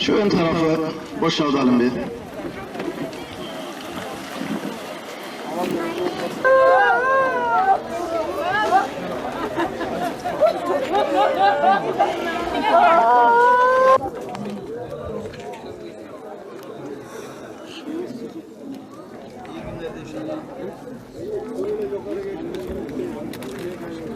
Şu ön tarafı boşaltalım bir.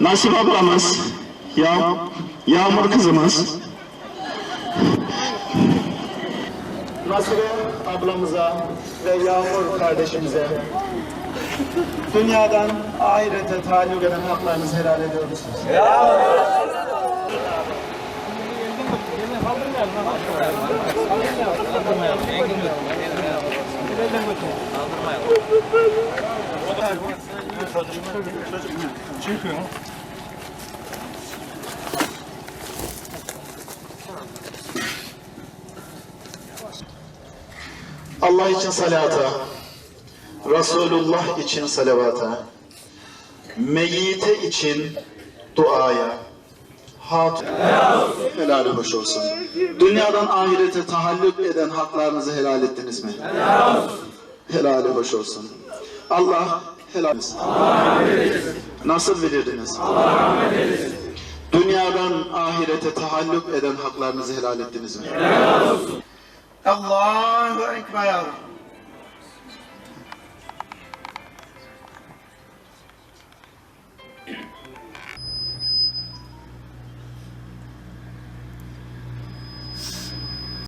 Nasip ablamız, ya, Yağmur kızımız. Nasibe ablamıza ve Yağmur kardeşimize dünyadan ahirete taalluk eden haklarınızı helal ediyor musunuz? Allah için salata, Resulullah için salavata, meyyite için duaya, hat helal hoş olsun. Dünyadan ahirete tahallük eden haklarınızı helal ettiniz mi? Helal hoş olsun. Allah helal etsin. Nasıl bilirdiniz? Dünyadan ahirete tahallük eden haklarınızı helal ettiniz mi? Allahu Ekber.